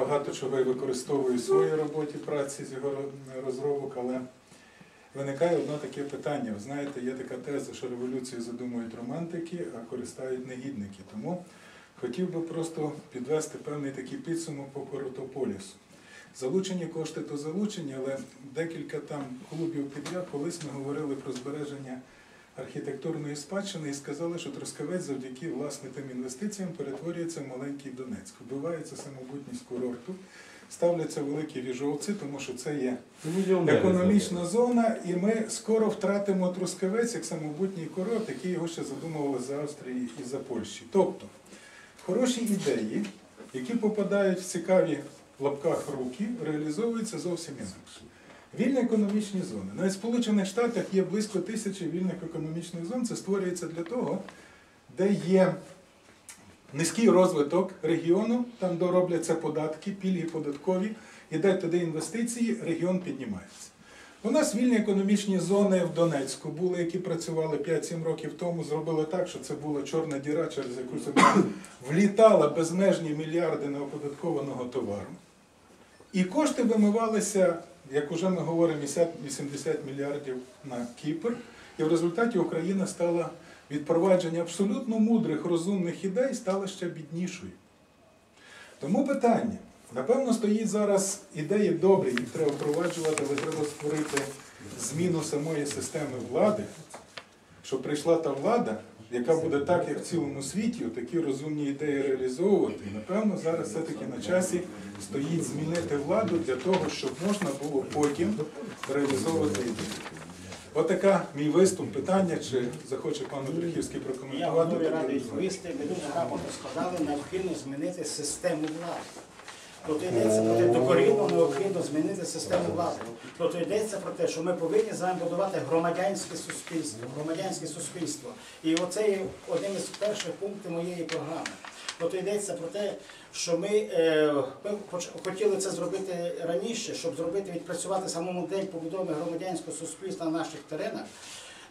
багато чого я використовую в своїй роботі праці з його розробок, але виникає одне таке питання. Ви знаєте, є така теза, що революцію задумують романтики, а користають негідники. Тому хотів би просто підвести певний такий підсумок по Коротополісу. Залучені кошти то залучені, але декілька там клубів підряд колись ми говорили про збереження архітектурної спадщини і сказали, що Трускавець завдяки власне тим інвестиціям перетворюється в маленький Донецьк. Вбивається самобутність курорту, ставляться великі віжовці, тому що це є економічна зона, і ми скоро втратимо Трускавець як самобутній курорт, який його ще задумували за Австрії і за Польщі. Тобто хороші ідеї, які попадають в цікаві в лапках руки, реалізовуються зовсім інакше. Вільні економічні зони. Навіть в Сполучених Штатах є близько тисячі вільних економічних зон. Це створюється для того, де є низький розвиток регіону, там доробляться податки, пільги податкові, йдуть туди інвестиції, регіон піднімається. У нас вільні економічні зони в Донецьку були, які працювали 5-7 років тому, зробили так, що це була чорна діра, через яку влітала безмежні мільярди неоподаткованого товару. І кошти вимивалися, як уже ми говоримо, 80 мільярдів на Кіпр. І в результаті Україна стала від провадження абсолютно мудрих, розумних ідей стала ще біднішою. Тому питання. Напевно, стоїть зараз ідеї добрі, їх треба впроваджувати, але треба створити зміну самої системи влади, щоб прийшла та влада, яка буде так, як в цілому світі, такі розумні ідеї реалізовувати. І напевно зараз все-таки на часі стоїть змінити владу для того, щоб можна було потім реалізовувати ідеї. Отака мій виступ, питання, чи захоче пан Брехівський Я прокоментувати. готовий радий відповісти. Ми дуже грамотно складали, необхідно змінити систему влади. Тобто йдеться про те, докорінно необхідно змінити систему влади. Тобто йдеться про те, що ми повинні з вами будувати громадянське суспільство, громадянське суспільство. І оце є одним із перших пунктів моєї програми. Тобто йдеться про те, що ми, е, ми хотіли це зробити раніше, щоб зробити відпрацювати саму модель побудови громадянського суспільства на наших теренах.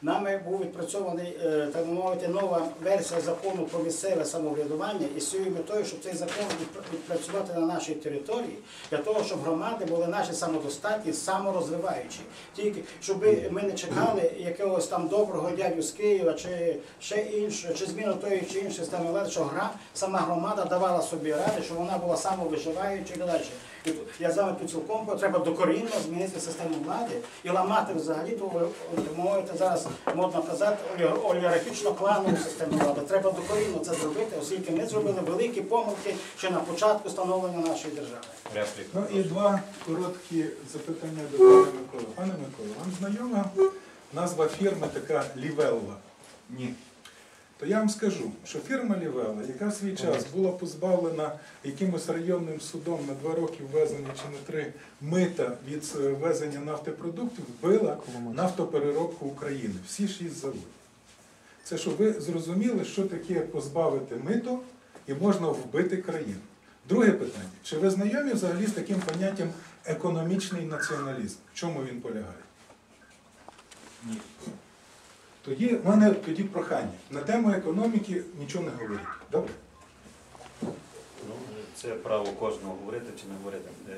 Нами був відпрацьований, е, так би мовити, нова версія закону про місцеве самоврядування і з цією метою, щоб цей закон відпрацювати на нашій території, для того, щоб громади були наші самодостатні, саморозвиваючі. Тільки щоб ми не чекали якогось там доброго дядю з Києва чи ще іншого, чи зміну тої чи іншої системи влади, що гра, сама громада давала собі ради, щоб вона була самовиживаючою і далі. Я з вами тут цілком треба докорінно змінити систему влади і ламати взагалі ту, ви мовите зараз модно казати, олі- олігархічно кланову систему влади. Треба докорінно це зробити, оскільки ми зробили великі помилки ще на початку становлення нашої держави. Ну і два короткі запитання до пана Миколи. Пане Микола, вам знайома назва фірми така Лівелла? Ні. То я вам скажу, що фірма Лівелла, яка в свій час була позбавлена якимось районним судом на два роки ввезення чи на три мита від е, ввезення нафтопродуктів, вбила нафтопереробку України. Всі шість заводів. Це щоб ви зрозуміли, що таке позбавити мито і можна вбити країну. Друге питання. Чи ви знайомі взагалі з таким поняттям економічний націоналізм? В чому він полягає? Ні. Тоді в мене тоді прохання. На тему економіки нічого не говорить. Добре? Ну, це право кожного говорити чи не говорити. Е,